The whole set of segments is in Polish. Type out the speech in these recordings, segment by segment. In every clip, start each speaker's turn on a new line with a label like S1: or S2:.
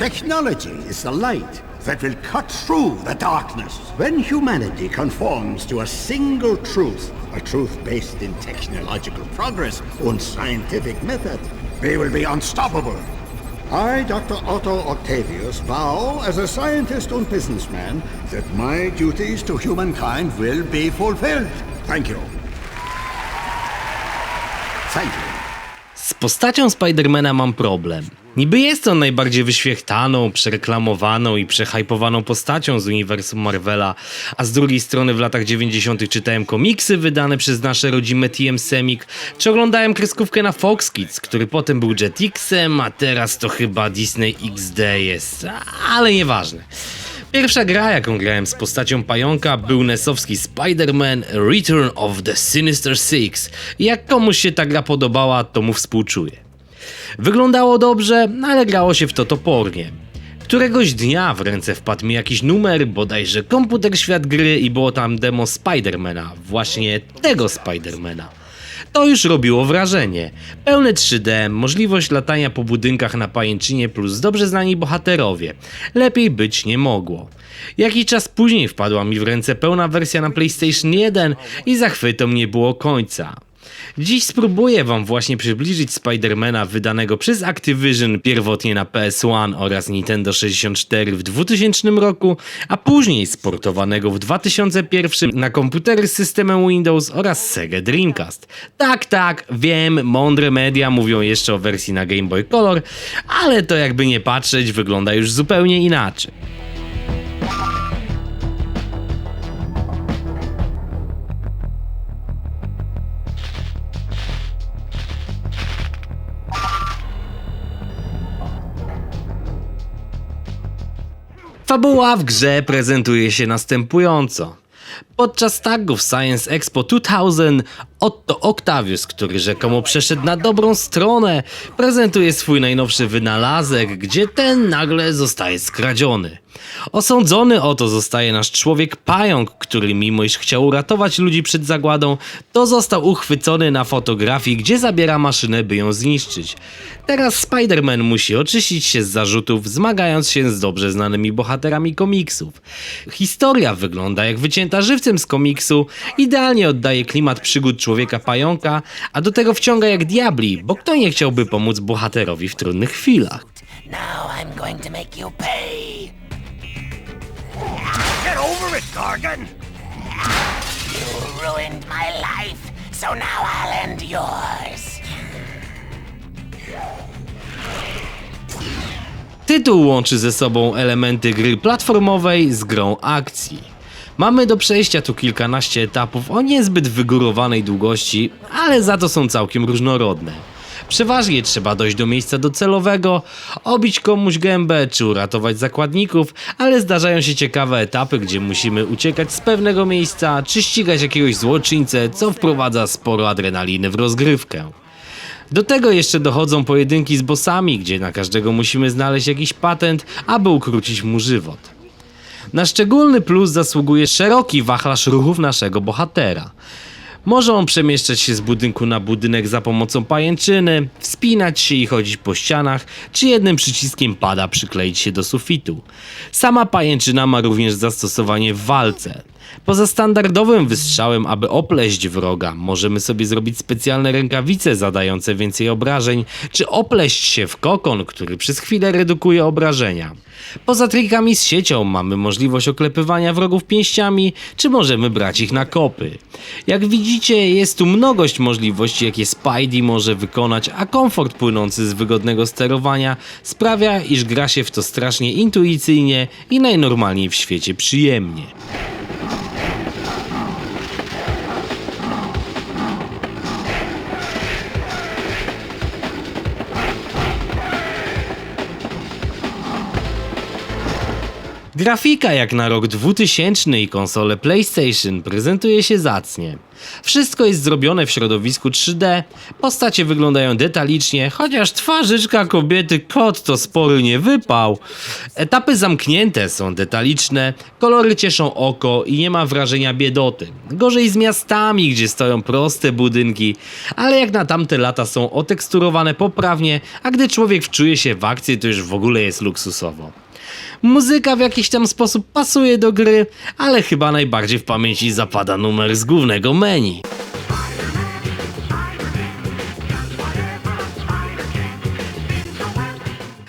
S1: Technology is the light that will cut through the darkness. When humanity conforms to a single truth, a truth based in technological progress and scientific method, we will be unstoppable. I, Dr. Otto Octavius, vow as a scientist and businessman that my duties to humankind will be fulfilled. Thank you. Thank you.
S2: Z postacią Spidermana mam problem. Niby jest on najbardziej wyświechtaną, przereklamowaną i przehypowaną postacią z uniwersum Marvela, a z drugiej strony w latach 90. czytałem komiksy wydane przez nasze rodzime TM Semik, czy oglądałem kreskówkę na Fox Kids, który potem był Jetixem, a teraz to chyba Disney XD jest, ale nieważne. Pierwsza gra, jaką grałem z postacią pająka, był nesowski Spider-Man Return of the Sinister Six. Jak komuś się ta gra podobała, to mu współczuję. Wyglądało dobrze, no ale grało się w to topornie. Któregoś dnia w ręce wpadł mi jakiś numer, bodajże komputer świat gry i było tam demo Spidermana, właśnie tego Spidermana. To już robiło wrażenie. Pełne 3D, możliwość latania po budynkach na pajęczynie plus dobrze znani bohaterowie. Lepiej być nie mogło. Jakiś czas później wpadła mi w ręce pełna wersja na PlayStation 1 i zachwytom nie było końca. Dziś spróbuję wam właśnie przybliżyć Spidermana wydanego przez Activision pierwotnie na PS1 oraz Nintendo 64 w 2000 roku, a później sportowanego w 2001 na komputery z systemem Windows oraz Sega Dreamcast. Tak, tak, wiem, mądre media mówią jeszcze o wersji na Game Boy Color, ale to jakby nie patrzeć wygląda już zupełnie inaczej. Fabuła w grze prezentuje się następująco. Podczas targów Science Expo 2000 Otto Octavius, który rzekomo przeszedł na dobrą stronę, prezentuje swój najnowszy wynalazek, gdzie ten nagle zostaje skradziony. Osądzony o to zostaje nasz człowiek pająk, który mimo iż chciał uratować ludzi przed zagładą, to został uchwycony na fotografii, gdzie zabiera maszynę, by ją zniszczyć. Teraz Spider-Man musi oczyścić się z zarzutów, zmagając się z dobrze znanymi bohaterami komiksów. Historia wygląda jak wycięta żywcem z komiksu, idealnie oddaje klimat przygód człowieka pająka, a do tego wciąga jak diabli, bo kto nie chciałby pomóc bohaterowi w trudnych chwilach.
S3: Now I'm going to make you pay.
S1: Get over it, Gargan!
S3: You ruined my life, so now I'll end yours.
S2: Tytuł łączy ze sobą elementy gry platformowej z grą akcji. Mamy do przejścia tu kilkanaście etapów o niezbyt wygórowanej długości, ale za to są całkiem różnorodne. Przeważnie trzeba dojść do miejsca docelowego, obić komuś gębę czy uratować zakładników, ale zdarzają się ciekawe etapy, gdzie musimy uciekać z pewnego miejsca czy ścigać jakiegoś złoczyńcę, co wprowadza sporo adrenaliny w rozgrywkę. Do tego jeszcze dochodzą pojedynki z bossami, gdzie na każdego musimy znaleźć jakiś patent, aby ukrócić mu żywot. Na szczególny plus zasługuje szeroki wachlarz ruchów naszego bohatera. Może on przemieszczać się z budynku na budynek za pomocą pajęczyny, wspinać się i chodzić po ścianach, czy jednym przyciskiem pada przykleić się do sufitu. Sama pajęczyna ma również zastosowanie w walce. Poza standardowym wystrzałem, aby opleść wroga, możemy sobie zrobić specjalne rękawice zadające więcej obrażeń, czy opleść się w kokon, który przez chwilę redukuje obrażenia. Poza trikami z siecią mamy możliwość oklepywania wrogów pięściami, czy możemy brać ich na kopy. Jak widzicie, jest tu mnogość możliwości, jakie Spidey może wykonać, a komfort płynący z wygodnego sterowania sprawia, iż gra się w to strasznie intuicyjnie i najnormalniej w świecie przyjemnie. Grafika jak na rok 2000 i konsole PlayStation prezentuje się zacnie. Wszystko jest zrobione w środowisku 3D, postacie wyglądają detalicznie, chociaż twarzyczka kobiety kot to spory nie wypał. Etapy zamknięte są detaliczne, kolory cieszą oko i nie ma wrażenia biedoty. Gorzej z miastami, gdzie stoją proste budynki, ale jak na tamte lata są oteksturowane poprawnie, a gdy człowiek wczuje się w akcji, to już w ogóle jest luksusowo. Muzyka w jakiś tam sposób pasuje do gry, ale chyba najbardziej w pamięci zapada numer z głównego menu.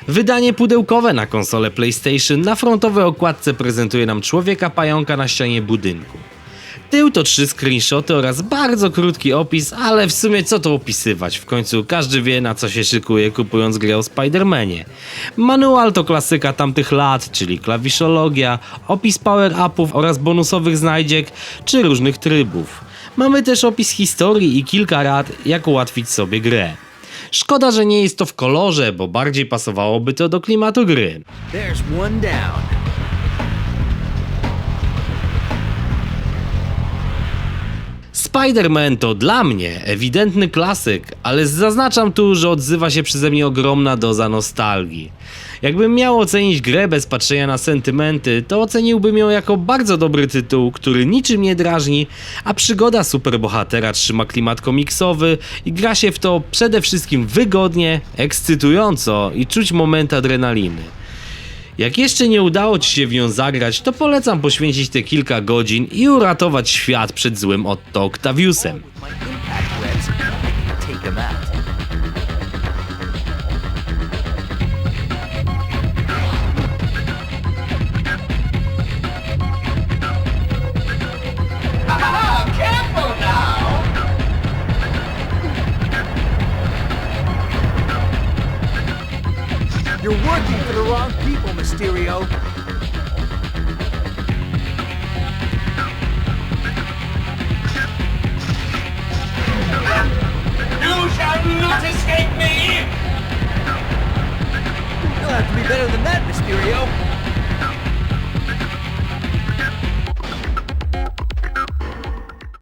S2: Wydanie pudełkowe na konsolę PlayStation na frontowej okładce prezentuje nam człowieka pająka na ścianie budynku. Tył to trzy screenshoty oraz bardzo krótki opis, ale w sumie co to opisywać? W końcu każdy wie na co się szykuje kupując grę o Spider-Manie. Manual to klasyka tamtych lat, czyli klawiszologia, opis power-upów oraz bonusowych znajdziek czy różnych trybów. Mamy też opis historii i kilka rad jak ułatwić sobie grę. Szkoda, że nie jest to w kolorze, bo bardziej pasowałoby to do klimatu gry.
S4: There's one down.
S2: Spider-Man to dla mnie ewidentny klasyk, ale zaznaczam tu, że odzywa się przeze mnie ogromna doza nostalgii. Jakbym miał ocenić grę bez patrzenia na sentymenty, to oceniłbym ją jako bardzo dobry tytuł, który niczym nie drażni, a przygoda superbohatera trzyma klimat komiksowy i gra się w to przede wszystkim wygodnie, ekscytująco i czuć moment adrenaliny. Jak jeszcze nie udało Ci się w nią zagrać, to polecam poświęcić te kilka godzin i uratować świat przed złym Otto Octaviusem.
S4: You're working for the wrong people, Mysterio.
S3: You shall not escape me!
S4: You'll have to be better than that, Mysterio.